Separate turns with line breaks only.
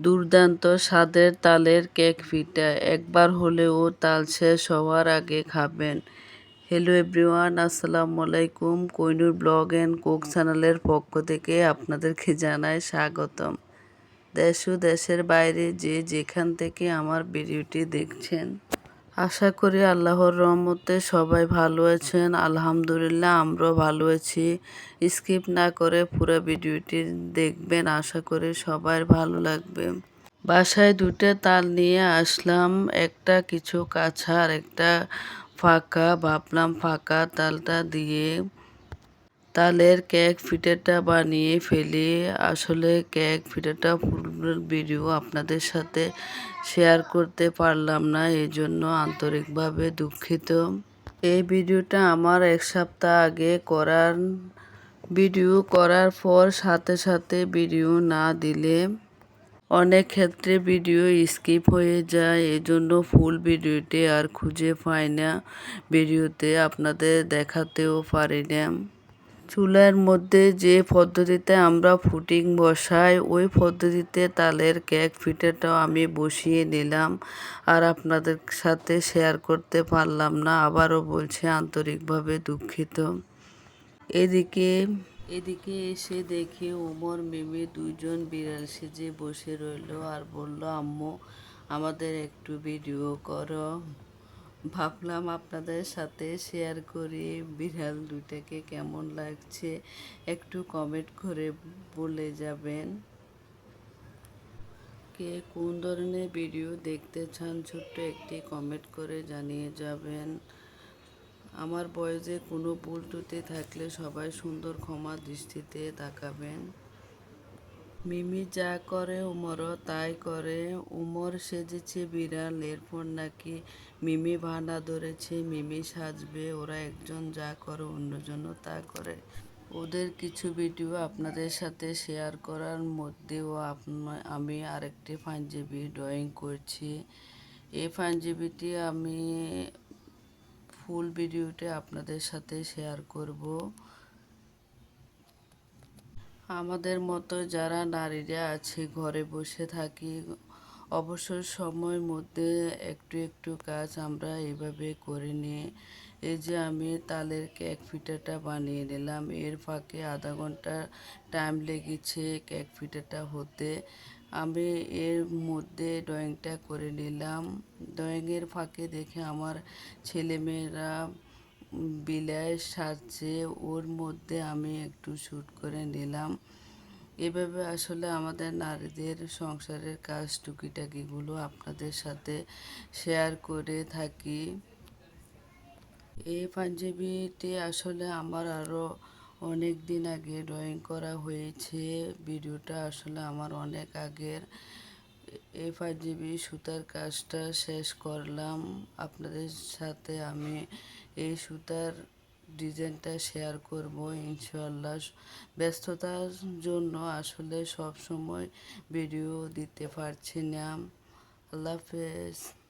দুর্দান্ত স্বাদের তালের কেক ফিটা। একবার হলেও তাল শেষ হওয়ার আগে খাবেন। হ্যালো এভরিওয়ান আসসালামু আলাইকুম। কৈনুর ব্লগ অ্যান্ড কোক চ্যানেলের পক্ষ থেকে আপনাদেরকে জানাই স্বাগতম। দেশ ও দেশের বাইরে যে যেখান থেকে আমার ভিডিওটি দেখছেন আশা করি আল্লাহর রহমতে সবাই ভালো আছেন। আলহামদুলিল্লাহ, আমরাও ভালো আছি। স্কিপ না করে পুরো ভিডিওটি দেখবেন, আশা করি সবার ভালো লাগবে। বাসায় দুটো তাল নিয়ে আসলাম, একটা কিছু কাছা আর একটা ফাঁকা। ভাবলাম ফাঁকা তালটা দিয়ে তালের কেক পিঠাটা বানিয়ে ফেলি। আসলে কেক পিঠাটা ফুল ভিডিও আপনাদের সাথে শেয়ার করতে পারলাম না এই জন্য আন্তরিকভাবে দুঃখিত। এই ভিডিওটা আমার এক সপ্তাহ আগে করার ভিডিও করার পর সাথে সাথে ভিডিও না দিলে অনেক ক্ষেত্রে ভিডিও স্কিপ হয়ে যায়, এজন্য ফুল ভিডিওটি আর খুঁজে পাই না। ভিডিওতে আপনাদের দেখাতেও পারি না। চুলার মধ্যে যে পদ্ধতিতে আমরা ফুটিং বসাই, ওই পদ্ধতিতে তালের কেক পিঠাটাও আমি বসিয়ে নিলাম। আর আপনাদের সাথে শেয়ার করতে পারলাম না, আবারও বলছি আন্তরিকভাবে দুঃখিত। এদিকে এদিকে এসে দেখি ওমর মিমি দুইজন বিড়াল সেজে বসে রইল আর বলল, আম্মু, আমাদের একটু ভিডিও করো। ভাবলাম আপনাদের সাথে শেয়ার করি বিড়াল দুইটাকে কেমন লাগছে। একটু কমেন্ট করে বলে যাবেন। কে কোন ধরনের ভিডিও দেখতে চান, ছোট্ট একটি কমেন্ট করে জানিয়ে যাবেন। আমার বয়সে কোনো ভুল ত্রুটি থাকলে সবাই সুন্দর ক্ষমা দৃষ্টিতে তাকাবেন। মিমি যা করে উমরও তাই করে উমর সেজেছে বিড়াল। এরপর নাকি মিমি ভানা ধরেছে, মিমি সাজবে, ওরা একজন যা করে, অন্যজনও তা করে। ওদের কিছু ভিডিও আপনাদের সাথে শেয়ার করার মধ্যেও আমি আরেকটি পাঞ্জাবি ড্রয়িং করছি। এই পাঞ্জাবিটি আমি ফুল ভিডিওটি আপনাদের সাথে শেয়ার করব। আমাদের মতো যারা নারীরা আছে, ঘরে বসে থাকি, অবসর সময়ের মধ্যে একটু একটু কাজ আমরা এইভাবে করে নিয়ে এই যে আমি তালের কেক ফিটাটা বানিয়ে নিলাম, এর ফাঁকে আধা ঘণ্টা টাইম লেগেছে কেক ফিটাটা হতে। আমি এর মধ্যে ড্রয়িংটা করে নিলাম। ড্রয়িংয়ের ফাঁকে দেখে আমার ছেলেমেয়েরা বিলায় সাজছে, ওর মধ্যে আমি একটু শ্যুট করে নিলাম। এভাবে আসলে আমাদের নারীদের সংসারের কাজ টুকিটাকিগুলো আপনাদের সাথে শেয়ার করে থাকি। এই পাঞ্জাবিটি আসলে আমার আরও অনেক দিন আগে ড্রয়িং করা হয়েছে। ভিডিওটা আসলে আমার অনেক আগের। এই পাঞ্জাবি সুতার কাজটা শেষ করলাম। আপনাদের সাথে আমি এই সুতার ডিজাইনটা শেয়ার করব ইনশাল্লাহ ব্যস্ততার জন্য আসলে সব সময় ভিডিও দিতে পারছি না। আল্লাহ হাফেজ।